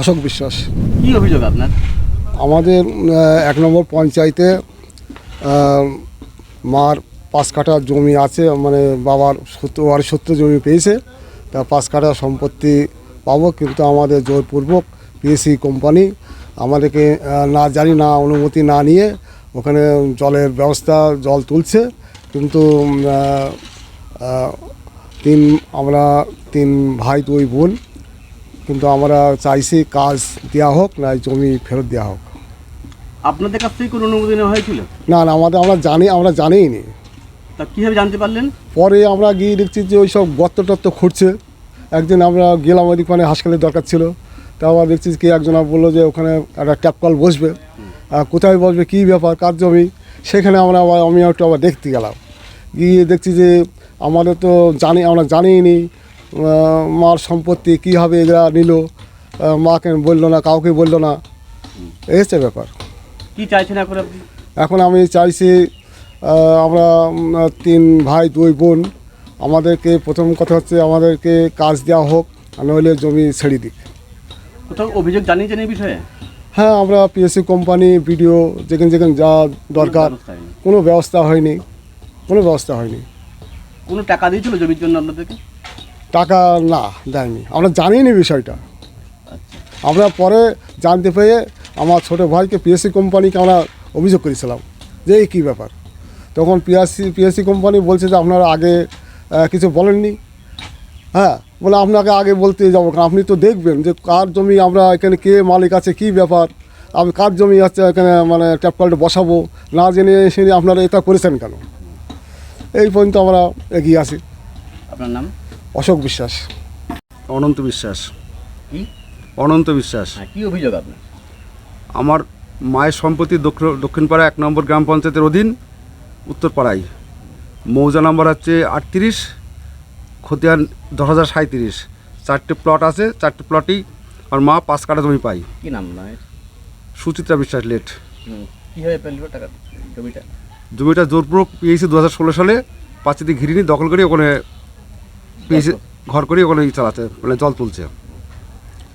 অশোক বিশ্বাস। কি অভিযোগ আপনার? আমাদের এক নম্বর পঞ্চায়েতে মার পাঁচ কাঠা জমি আছে মানে বাবার সত্য আর সত্য জমি পেয়েছে তা পাঁচ কাঠা সম্পত্তি পাবো কিন্তু আমাদের জোরপূর্বক পিএসসি কোম্পানি আমাদেরকে না জানি না অনুমতি না নিয়ে ওখানে জলের ব্যবস্থা জল তুলছে কিন্তু তিন আমরা তিন ভাই দুই বোন কিন্তু আমরা চাইছি কাজ দেওয়া হোক না জমি ফেরত দেওয়া হোক। আপনাদের কাছ থেকে কোনো অনুমতি নেওয়া হয়েছিল? না না আমাদের আমরা জানি আমরা জানিই নি তা কীভাবে জানতে পারলেন? পরে আমরা গিয়ে দেখছি যে ওই সব গর্ত টর্ত খুঁড়ছে। একদিন আমরা গেলাম ওই ওখানে হাসপাতালের দরকার ছিল। তা আবার দেখছি কি একজন বলল যে ওখানে একটা ট্যাপ কল বসবে। কোথায় বসবে কী ব্যাপার কার জমি? সেখানে আমরা আবার আমি একটু আবার দেখতে গেলাম। গিয়ে দেখছি যে আমাদের তো জানি আমরা জানিই নি মার সম্পত্তি কী হবে এগুলা নিল? মাকে বলল না কাউকে বলল না। এই হচ্ছে ব্যাপার। কি চাইছেন এখন আপনি? এখন আমি চাইছি আমরা তিন ভাই দুই বোন আমাদেরকে প্রথম কথা হচ্ছে আমাদেরকে কাজ দেওয়া হোক নইলে জমি ছেড়ে দিক। কোথাও অভিযোগ জানিয়েছেন এই বিষয়ে? হ্যাঁ আমরা পিএসসি কোম্পানি ভিডিও যেখানে যেখানে যা দরকার কোনো ব্যবস্থা হয়নি। কোনো ব্যবস্থা হয়নি। কোনো টাকা দিয়েছিল জমির জন্য আপনাদেরকে? টাকা না দেয়নি। আমরা জানি নি বিষয়টা। আমরা পরে জানতে পেরে আমার ছোটো ভাইকে পিএসসি কোম্পানিকে আমরা অভিযোগ করেছিলাম যে এই কী ব্যাপার। তখন পিএসসি পিএসসি কোম্পানি বলছে যে আপনারা আগে কিছু বলেননি। হ্যাঁ বলে আপনাকে আগে বলতে যাব আপনি তো দেখবেন যে কার জমি আমরা এখানে কে মালিক আছে, কী ব্যাপার। আমি কার জমি আছে, এখানে মানে ট্যাপ কলটা বসাবো, না জেনে এসে আপনারা এটা করেছেন কেন? এই পর্যন্ত আমরা এগিয়ে আসি আপনার নাম? অশোক বিশ্বাস। অনন্ত বিশ্বাস। কি? অনন্ত বিশ্বাস। হ্যাঁ কী অভিযোগ আপনার? আমার মায়ের সম্পত্তি দক্ষিণ দক্ষিণপাড়া এক নম্বর গ্রাম পঞ্চায়েতের অধীন উত্তরপাড়ায়। মৌজা নাম্বার হচ্ছে আটত্রিশ খতিয়ান দশ হাজার সাঁত্রিশ চারটে প্লট আছে চারটে প্লটেই আর মা পাঁচ কাটা জমি পাই কি নাম নয় সুচিত্রা বিশ্বাস লেট। কীভাবে পেল টাকা জমিটা? জমিটা জোরপূর্বক পেয়েছি দু হাজার ষোলো সালে। পাঁচিতে ঘিরিনি দখল করে ওখানে পেয়েছে ঘর করে ওখানে চালাতে মানে জল তুলছে।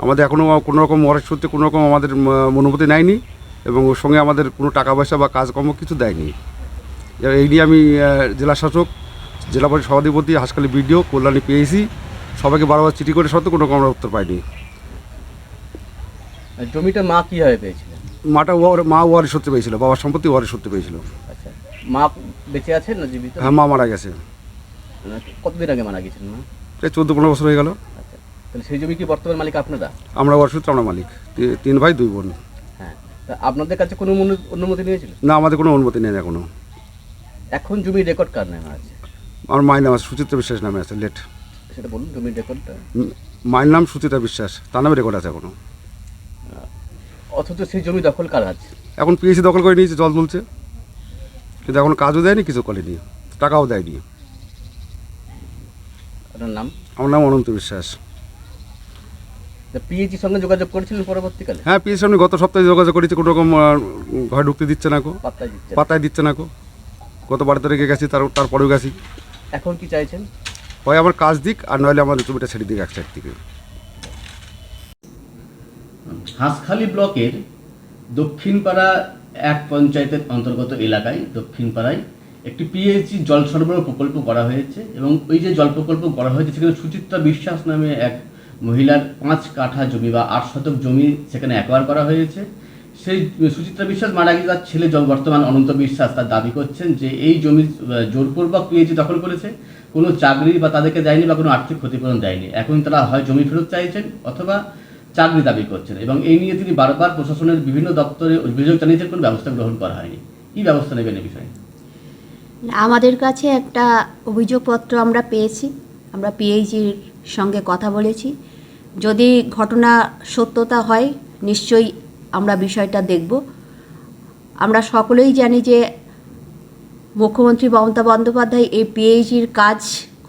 আমাদের এখনও কোনো রকম মরের সূত্রে কোনো রকম আমাদের অনুমতি নেয়নি এবং ওর সঙ্গে আমাদের কোনো টাকা পয়সা বা কাজকর্ম কিছু দেয়নি। এই নিয়ে আমি জেলা শাসক জেলা পরিষদ সভাধিপতি হাসখালি বিডিও কল্যাণী পেয়েছি। সবাইকে বারবার চিঠি করে সত্ত্বেও কোনো রকম আমরা উত্তর পাইনি। জমিটা মা কীভাবে পেয়েছিলেন মাটা ওয়ার মা ওয়ারি সত্যি পেয়েছিল বাবার সম্পত্তি ওয়ারি সত্যি পেয়েছিল আচ্ছা। মা বেঁচে আছেন না জীবিত? হ্যাঁ মা মারা গেছে। কতদিন আগে মারা গেছেন মা? প্রায় চোদ্দ পনেরো বছর হয়ে গেল। আচ্ছা তাহলে সেই জমি কি বর্তমান মালিক আপনারা? আমরা সূত্রে আমরা মালিক। তি- তিন ভাই দুই বোন। হ্যাঁ তা আপনাদের কাছে কোনো অনু- অনুমতি নিয়েছিল? না আমাদের কোনো অনুমতি নেই এখনও। এখন জমির রেকর্ড কার নামে আছে? আমার মায়ের নাম আছে সুচিত্রা বিশ্বাস নামে আছে লেট। সেটা বলুন জমির রেকর্ডটা মায়ের নাম সুচিত্রা বিশ্বাস তার নামে রেকর্ড আছে এখনও। অথচ সেই জমি দখল কার আছে এখন পিএসসি দখল করে নিয়েছে জল তুলছে। কিন্তু এখন কাজও দেয়নি কিছু করেনি। টাকাও দেয়নি। আপনার নাম? আমার নাম অনন্ত বিশ্বাস। পিএইচির সঙ্গে যোগাযোগ করেছিলেন পরবর্তীকালে? হ্যাঁ পিএসসি আমি গত সপ্তাহে যোগাযোগ করেছি কোনো রকম ঘরে ঢুকতে দিচ্ছে না কো। পাতায় দিচ্ছে না। কো। গত বারো তারিখে গেছি তার তারপরেও গেছি। এখন কি চাইছেন? হয় আমার কাজ দিক আর নইলে আমার জমিটা ছেড়ে দিক এক সাইড থেকে। হাঁসখালি ব্লকের দক্ষিণপাড়া এক পঞ্চায়েতের অন্তর্গত এলাকায় দক্ষিণপাড়ায় একটি পিএইচি জল সরবরাহ প্রকল্প করা হয়েছে এবং ওই যে জল প্রকল্প করা হয়েছে সেখানে সুচিত্রা বিশ্বাস নামে এক মহিলার পাঁচ কাঠা জমি বা আট শতক জমি সেখানে অ্যাকোয়ার করা হয়েছে। সেই সুচিত্রা বিশ্বাস মারা গিয়ে তার ছেলে জ- বর্তমান অনন্ত বিশ্বাস তার দাবি করছেন যে এই জমি জোরপূর্বক পিএইচি দখল করেছে। কোনো চাকরি বা তাদেরকে দেয়নি বা কোনো আর্থিক ক্ষতিপূরণ দেয়নি। এখন তারা হয় জমি ফেরত চাইছেন অথবা চাকরি দাবি করছেন এবং এই নিয়ে তিনি বারবার প্রশাসনের বিভিন্ন দপ্তরে অভিযোগ জানিয়েছেন, কোনো ব্যবস্থা গ্রহণ করা হয়নি। কী ব্যবস্থা নেবেন এই বিষয়ে? আমাদের কাছে একটা অভিযোগপত্র আমরা পেয়েছি, আমরা পিএইচির সঙ্গে কথা বলেছি। যদি ঘটনা সত্যতা হয়, নিশ্চয়ই আমরা বিষয়টা দেখব। আমরা সকলেই জানি যে মুখ্যমন্ত্রী মমতা বন্দ্যোপাধ্যায় এই পিএইচির কাজ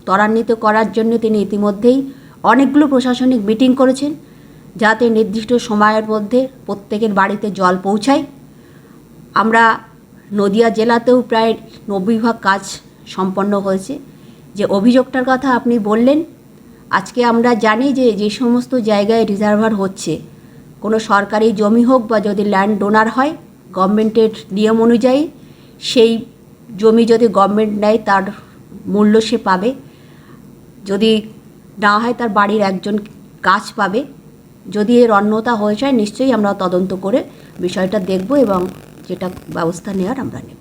ত্বরান্বিত করার জন্য তিনি ইতিমধ্যেই অনেকগুলো প্রশাসনিক মিটিং করেছেন, যাতে নির্দিষ্ট সময়ের মধ্যে প্রত্যেকের বাড়িতে জল পৌঁছায়। আমরা নদিয়া জেলাতেও প্রায় নব্বই ভাগ কাজ সম্পন্ন হয়েছে। যে অভিযোগটার কথা আপনি বললেন, আজকে আমরা জানি যে যে সমস্ত জায়গায় রিজার্ভার হচ্ছে, কোনো সরকারি জমি হোক বা যদি ল্যান্ড ডোনার হয়, গভর্নমেন্টের নিয়ম অনুযায়ী সেই জমি যদি গভর্নমেন্ট নেয়, তার মূল্য সে পাবে। যদি না হয়, তার বাড়ির একজন কাজ পাবে। যদি এর অন্যতা হয়ে যায়, নিশ্চয়ই আমরা তদন্ত করে বিষয়টা দেখব এবং যেটা ব্যবস্থা নেওয়ার আমরা নেব।